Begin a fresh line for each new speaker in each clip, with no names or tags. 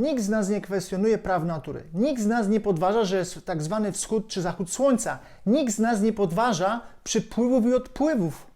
Nikt z nas nie kwestionuje praw natury. Nikt z nas nie podważa, że jest tak zwany wschód czy zachód słońca. Nikt z nas nie podważa przypływów i odpływów.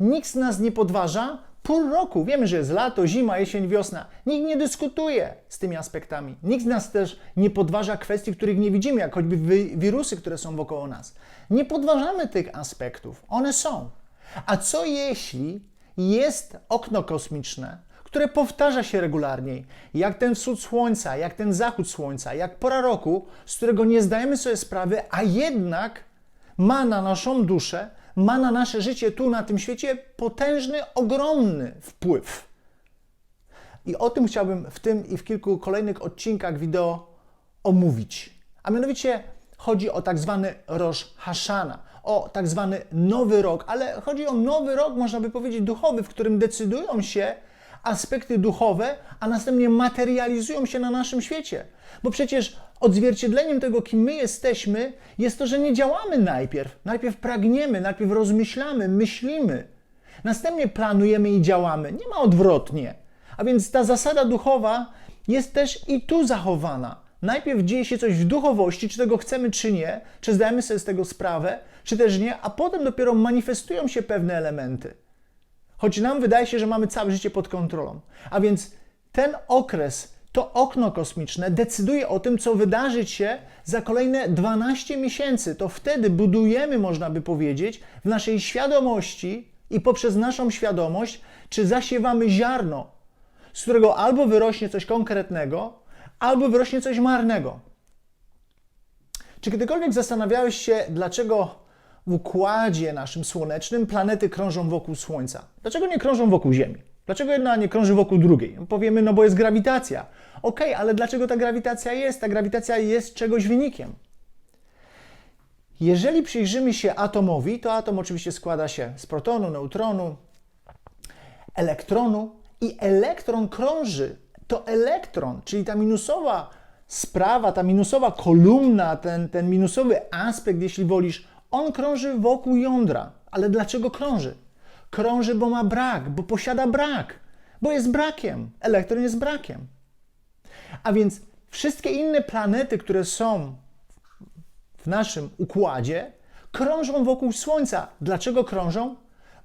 Nikt z nas nie podważa pół roku. Wiemy, że jest lato, zima, jesień, wiosna. Nikt nie dyskutuje z tymi aspektami. Nikt z nas też nie podważa kwestii, których nie widzimy, jak choćby wi- wirusy, które są wokoło nas. Nie podważamy tych aspektów. One są. A co jeśli jest okno kosmiczne, które powtarza się regularnie, jak ten wschód słońca, jak ten zachód słońca, jak pora roku, z którego nie zdajemy sobie sprawy, a jednak ma na naszą duszę, ma na nasze życie tu na tym świecie potężny, ogromny wpływ. I o tym chciałbym w tym i w kilku kolejnych odcinkach wideo omówić. A mianowicie chodzi o tak zwany Rosh Hashana, o tak zwany nowy rok, ale chodzi o nowy rok, można by powiedzieć, duchowy, w którym decydują się aspekty duchowe, a następnie materializują się na naszym świecie. Bo przecież odzwierciedleniem tego, kim my jesteśmy, jest to, że nie działamy najpierw. Najpierw pragniemy, najpierw rozmyślamy, myślimy. Następnie planujemy i działamy. Nie ma odwrotnie. A więc ta zasada duchowa jest też i tu zachowana. Najpierw dzieje się coś w duchowości, czy tego chcemy, czy nie, czy zdajemy sobie z tego sprawę, czy też nie, a potem dopiero manifestują się pewne elementy. Choć nam wydaje się, że mamy całe życie pod kontrolą. A więc ten okres, to okno kosmiczne decyduje o tym, co wydarzyć się za kolejne 12 miesięcy. To wtedy budujemy, można by powiedzieć, w naszej świadomości i poprzez naszą świadomość, czy zasiewamy ziarno, z którego albo wyrośnie coś konkretnego, albo wyrośnie coś marnego. Czy kiedykolwiek zastanawiałeś się, dlaczego w układzie naszym słonecznym planety krążą wokół Słońca? Dlaczego nie krążą wokół Ziemi? Dlaczego jedna nie krąży wokół drugiej? Powiemy, no bo jest grawitacja. Okej, ale dlaczego ta grawitacja jest? Ta grawitacja jest czegoś wynikiem. Jeżeli przyjrzymy się atomowi, to atom oczywiście składa się z protonu, neutronu, elektronu i elektron krąży. To elektron, czyli ta minusowa sprawa, ta minusowa kolumna, ten, ten minusowy aspekt, jeśli wolisz, on krąży wokół jądra. Ale dlaczego krąży? Krąży, bo ma brak, bo posiada brak, bo jest brakiem. Elektron jest brakiem. A więc wszystkie inne planety, które są w naszym układzie, krążą wokół Słońca. Dlaczego krążą?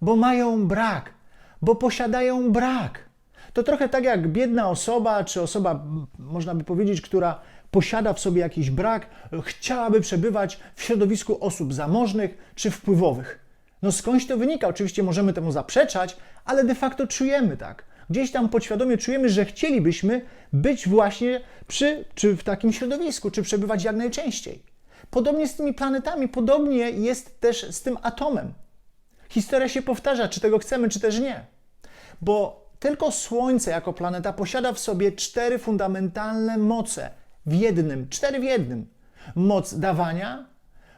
Bo mają brak, bo posiadają brak. To trochę tak jak biedna osoba, czy osoba, można by powiedzieć, która posiada w sobie jakiś brak, chciałaby przebywać w środowisku osób zamożnych czy wpływowych. No skądś to wynika? Oczywiście możemy temu zaprzeczać, ale de facto czujemy tak. Gdzieś tam podświadomie czujemy, że chcielibyśmy być właśnie przy, czy w takim środowisku, czy przebywać jak najczęściej. Podobnie z tymi planetami, podobnie jest też z tym atomem. Historia się powtarza, czy tego chcemy, czy też nie. Bo tylko Słońce jako planeta posiada w sobie cztery fundamentalne moce w jednym, cztery w jednym. Moc dawania,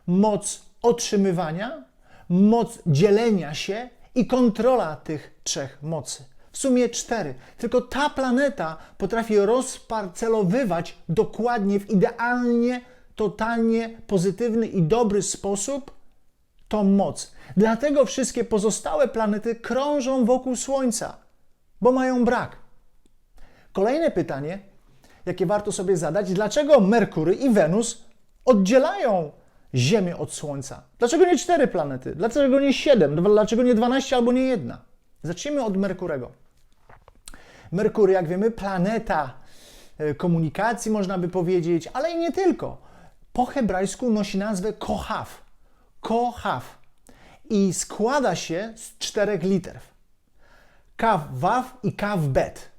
moc otrzymywania, moc dzielenia się i kontrola tych trzech mocy. W sumie cztery. Tylko ta planeta potrafi rozparcelowywać dokładnie w idealnie, totalnie pozytywny i dobry sposób tą moc. Dlatego wszystkie pozostałe planety krążą wokół Słońca, bo mają brak. Kolejne pytanie, jakie warto sobie zadać, dlaczego Merkury i Wenus oddzielają Ziemię od Słońca? Dlaczego nie cztery planety? Dlaczego nie siedem? Dlaczego nie 12 albo nie jedna? Zacznijmy od Merkurego. Merkury, jak wiemy, planeta e, komunikacji, można by powiedzieć, ale i nie tylko. Po hebrajsku nosi nazwę Kohav. Kohav. I składa się z czterech liter. Kaw waw i kaw bet.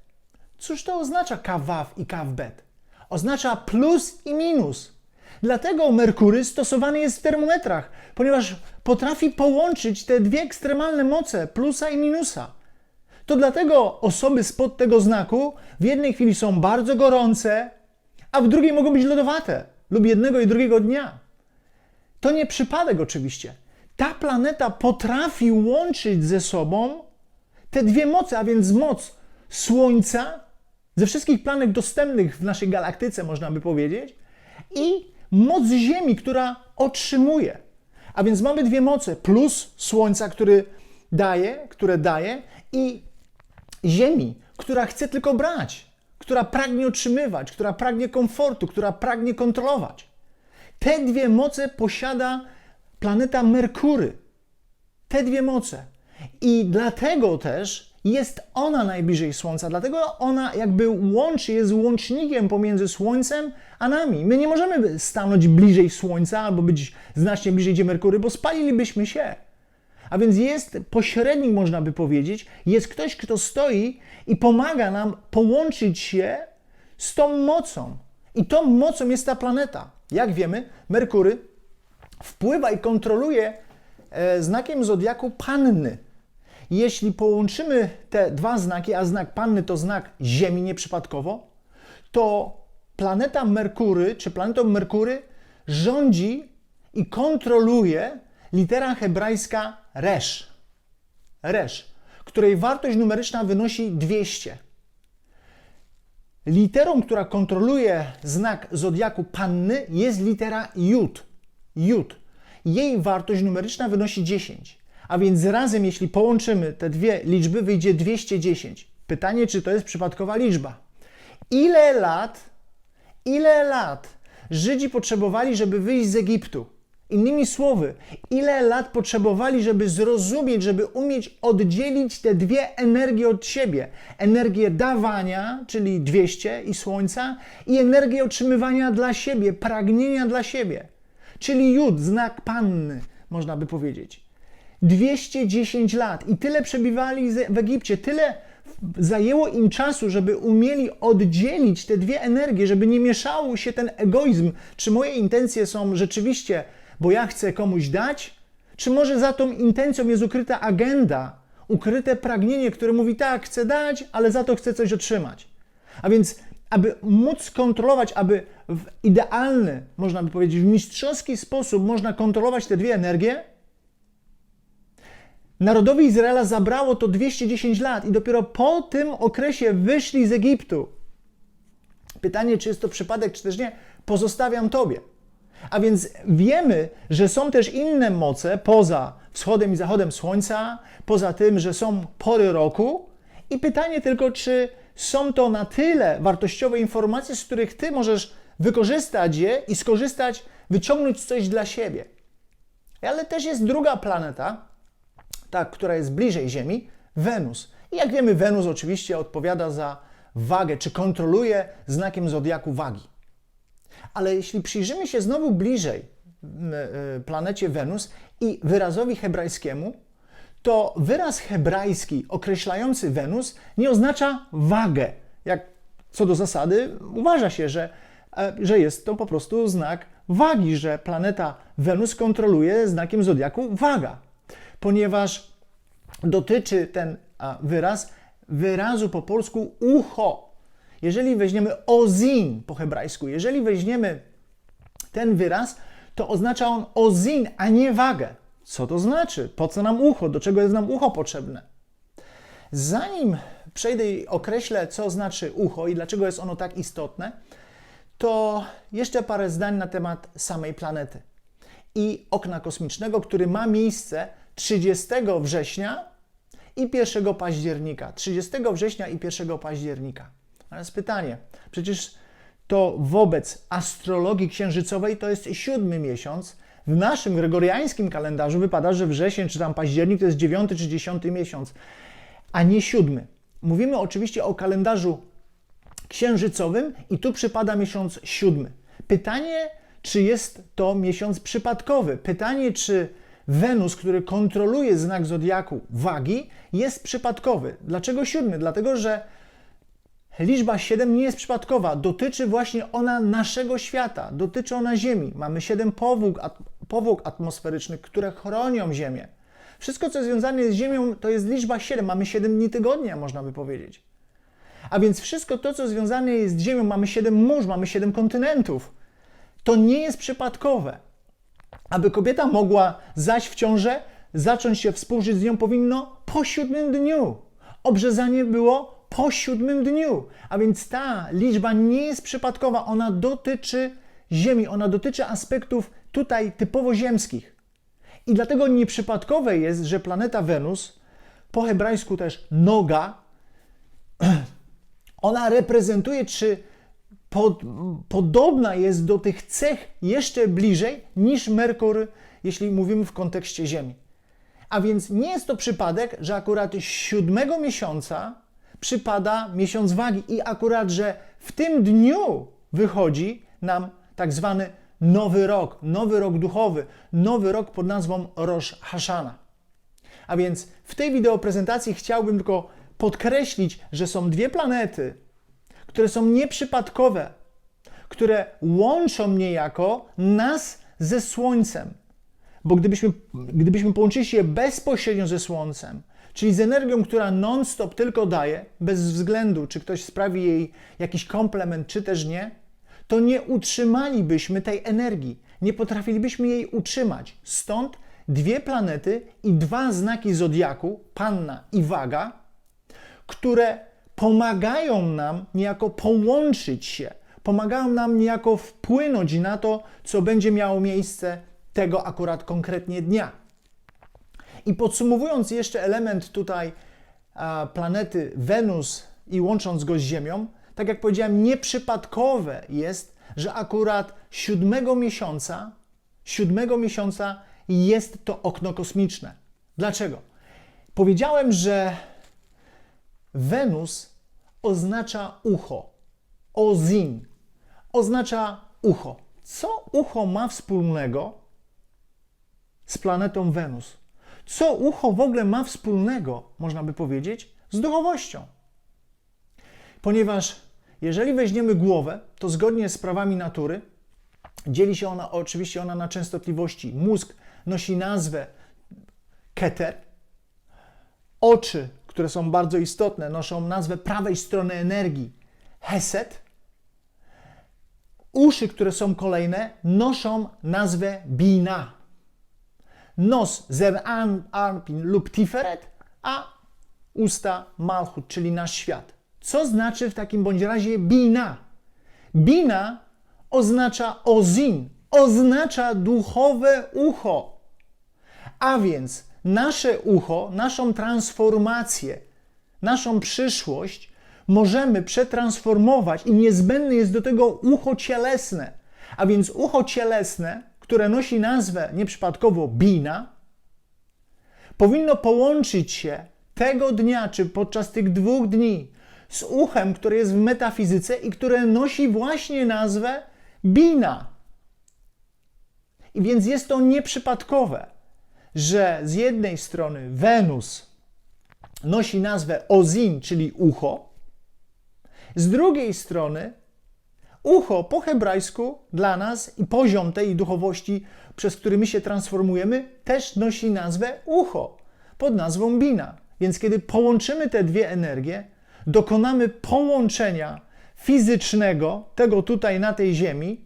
Cóż to oznacza kaw waw i kaw bet? Oznacza plus i minus. Dlatego Merkury stosowany jest w termometrach, ponieważ potrafi połączyć te dwie ekstremalne moce, plusa i minusa. To dlatego osoby spod tego znaku w jednej chwili są bardzo gorące, a w drugiej mogą być lodowate lub jednego i drugiego dnia. To nie przypadek oczywiście. Ta planeta potrafi łączyć ze sobą te dwie moce, a więc moc Słońca ze wszystkich planet dostępnych w naszej galaktyce, można by powiedzieć, i moc Ziemi, która otrzymuje. A więc mamy dwie moce: plus Słońca, który daje, które daje, i Ziemi, która chce tylko brać, która pragnie otrzymywać, która pragnie komfortu, która pragnie kontrolować. Te dwie moce posiada planeta Merkury. Te dwie moce. I dlatego też jest ona najbliżej Słońca, dlatego ona jakby łączy, jest łącznikiem pomiędzy Słońcem a nami. My nie możemy stanąć bliżej Słońca albo być znacznie bliżej gdzie Merkury, bo spalilibyśmy się. A więc jest pośrednik, można by powiedzieć, jest ktoś, kto stoi i pomaga nam połączyć się z tą mocą. I tą mocą jest ta planeta. Jak wiemy, Merkury wpływa i kontroluje e, znakiem zodiaku Panny. Jeśli połączymy te dwa znaki, a znak Panny to znak Ziemi nieprzypadkowo, to planeta Merkury, czy planetą Merkury rządzi i kontroluje litera hebrajska Resz. Resz, której wartość numeryczna wynosi 200. Literą, która kontroluje znak zodiaku Panny jest litera Jud. Jud. Jej wartość numeryczna wynosi 10. A więc razem, jeśli połączymy te dwie liczby, wyjdzie 210. Pytanie, czy to jest przypadkowa liczba? Ile lat, ile lat Żydzi potrzebowali, żeby wyjść z Egiptu? Innymi słowy, ile lat potrzebowali, żeby zrozumieć, żeby umieć oddzielić te dwie energie od siebie? Energię dawania, czyli 200 i słońca, i energię otrzymywania dla siebie, pragnienia dla siebie, czyli Jud, znak panny, można by powiedzieć. 210 lat i tyle przebywali w Egipcie, tyle zajęło im czasu, żeby umieli oddzielić te dwie energie, żeby nie mieszało się ten egoizm, czy moje intencje są rzeczywiście bo ja chcę komuś dać? Czy może za tą intencją jest ukryta agenda, ukryte pragnienie, które mówi tak, chcę dać, ale za to chcę coś otrzymać? A więc, aby móc kontrolować, aby w idealny, można by powiedzieć, w mistrzowski sposób można kontrolować te dwie energie, Narodowi Izraela zabrało to 210 lat i dopiero po tym okresie wyszli z Egiptu. Pytanie, czy jest to przypadek, czy też nie, pozostawiam Tobie. A więc wiemy, że są też inne moce poza wschodem i zachodem słońca, poza tym, że są pory roku. I pytanie tylko, czy są to na tyle wartościowe informacje, z których ty możesz wykorzystać je i skorzystać, wyciągnąć coś dla siebie. Ale też jest druga planeta, ta, która jest bliżej Ziemi, Wenus. I jak wiemy, Wenus oczywiście odpowiada za wagę, czy kontroluje znakiem zodiaku wagi. Ale jeśli przyjrzymy się znowu bliżej e, planecie Wenus i wyrazowi hebrajskiemu, to wyraz hebrajski określający Wenus nie oznacza wagę. Jak co do zasady uważa się, że, e, że jest to po prostu znak wagi, że planeta Wenus kontroluje znakiem zodiaku waga, ponieważ dotyczy ten wyraz wyrazu po polsku ucho. Jeżeli weźmiemy ozin po hebrajsku, jeżeli weźmiemy ten wyraz, to oznacza on ozin, a nie wagę. Co to znaczy? Po co nam ucho? Do czego jest nam ucho potrzebne? Zanim przejdę i określę, co znaczy ucho i dlaczego jest ono tak istotne, to jeszcze parę zdań na temat samej planety i okna kosmicznego, który ma miejsce 30 września i 1 października. 30 września i 1 października. Teraz pytanie, przecież to wobec astrologii księżycowej to jest siódmy miesiąc. W naszym gregoriańskim kalendarzu wypada, że wrzesień czy tam październik to jest dziewiąty czy dziesiąty miesiąc, a nie siódmy. Mówimy oczywiście o kalendarzu księżycowym i tu przypada miesiąc siódmy. Pytanie, czy jest to miesiąc przypadkowy? Pytanie, czy Wenus, który kontroluje znak zodiaku wagi, jest przypadkowy. Dlaczego siódmy? Dlatego, że Liczba 7 nie jest przypadkowa, dotyczy właśnie ona naszego świata, dotyczy ona Ziemi. Mamy 7 powłók, at powłok atmosferycznych, które chronią Ziemię. Wszystko, co związane z Ziemią, to jest liczba 7. Mamy 7 dni tygodnia, można by powiedzieć. A więc wszystko to, co związane jest z Ziemią, mamy 7 mórz, mamy 7 kontynentów. To nie jest przypadkowe. Aby kobieta mogła zaś w ciążę, zacząć się współżyć z nią powinno po siódmym dniu. Obrzezanie było po siódmym dniu. A więc ta liczba nie jest przypadkowa, ona dotyczy Ziemi, ona dotyczy aspektów tutaj typowo ziemskich. I dlatego nieprzypadkowe jest, że planeta Wenus, po hebrajsku też noga, Ona reprezentuje, czy pod, podobna jest do tych cech jeszcze bliżej niż Merkur, jeśli mówimy w kontekście Ziemi. A więc nie jest to przypadek, że akurat siódmego miesiąca przypada miesiąc wagi i akurat, że w tym dniu wychodzi nam tak zwany nowy rok, nowy rok duchowy, nowy rok pod nazwą Rosh Hashana. A więc w tej wideo prezentacji chciałbym tylko podkreślić, że są dwie planety, które są nieprzypadkowe, które łączą niejako nas ze Słońcem. Bo gdybyśmy, gdybyśmy połączyli się bezpośrednio ze Słońcem, czyli z energią, która non-stop tylko daje, bez względu, czy ktoś sprawi jej jakiś komplement, czy też nie, to nie utrzymalibyśmy tej energii, nie potrafilibyśmy jej utrzymać. Stąd dwie planety i dwa znaki zodiaku, Panna i Waga, które pomagają nam niejako połączyć się, pomagają nam niejako wpłynąć na to, co będzie miało miejsce tego akurat konkretnie dnia. I podsumowując jeszcze element tutaj a, planety Wenus i łącząc go z Ziemią, tak jak powiedziałem, nieprzypadkowe jest, że akurat siódmego miesiąca, siódmego miesiąca jest to okno kosmiczne. Dlaczego? Powiedziałem, że Wenus oznacza ucho. Ozin oznacza ucho. Co ucho ma wspólnego z planetą Wenus? Co ucho w ogóle ma wspólnego, można by powiedzieć, z duchowością? Ponieważ jeżeli weźmiemy głowę, to zgodnie z prawami natury dzieli się ona oczywiście ona na częstotliwości. Mózg nosi nazwę keter. Oczy, które są bardzo istotne, noszą nazwę prawej strony energii heset. Uszy, które są kolejne, noszą nazwę bina. Nos zer arpin lub tiferet, a usta malchut, czyli nasz świat. Co znaczy w takim bądź razie bina? Bina oznacza ozin, oznacza duchowe ucho. A więc nasze ucho, naszą transformację, naszą przyszłość możemy przetransformować i niezbędne jest do tego ucho cielesne. A więc ucho cielesne, które nosi nazwę nieprzypadkowo bina, powinno połączyć się tego dnia, czy podczas tych dwóch dni, z uchem, które jest w metafizyce i które nosi właśnie nazwę bina. I więc jest to nieprzypadkowe, że z jednej strony Wenus nosi nazwę Ozin, czyli ucho, z drugiej strony ucho po hebrajsku dla nas i poziom tej duchowości, przez który my się transformujemy, też nosi nazwę ucho pod nazwą bina. Więc kiedy połączymy te dwie energie, dokonamy połączenia fizycznego, tego tutaj na tej Ziemi,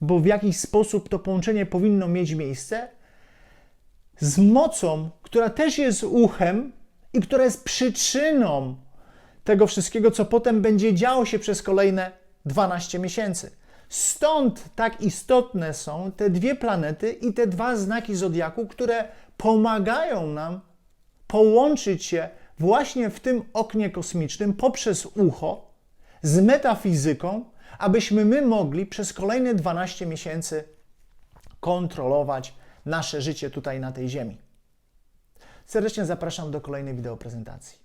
bo w jakiś sposób to połączenie powinno mieć miejsce, z mocą, która też jest uchem i która jest przyczyną tego wszystkiego, co potem będzie działo się przez kolejne 12 miesięcy. Stąd tak istotne są te dwie planety i te dwa znaki zodiaku, które pomagają nam połączyć się właśnie w tym oknie kosmicznym poprzez ucho z metafizyką, abyśmy my mogli przez kolejne 12 miesięcy kontrolować nasze życie tutaj na tej Ziemi. Serdecznie zapraszam do kolejnej wideoprezentacji.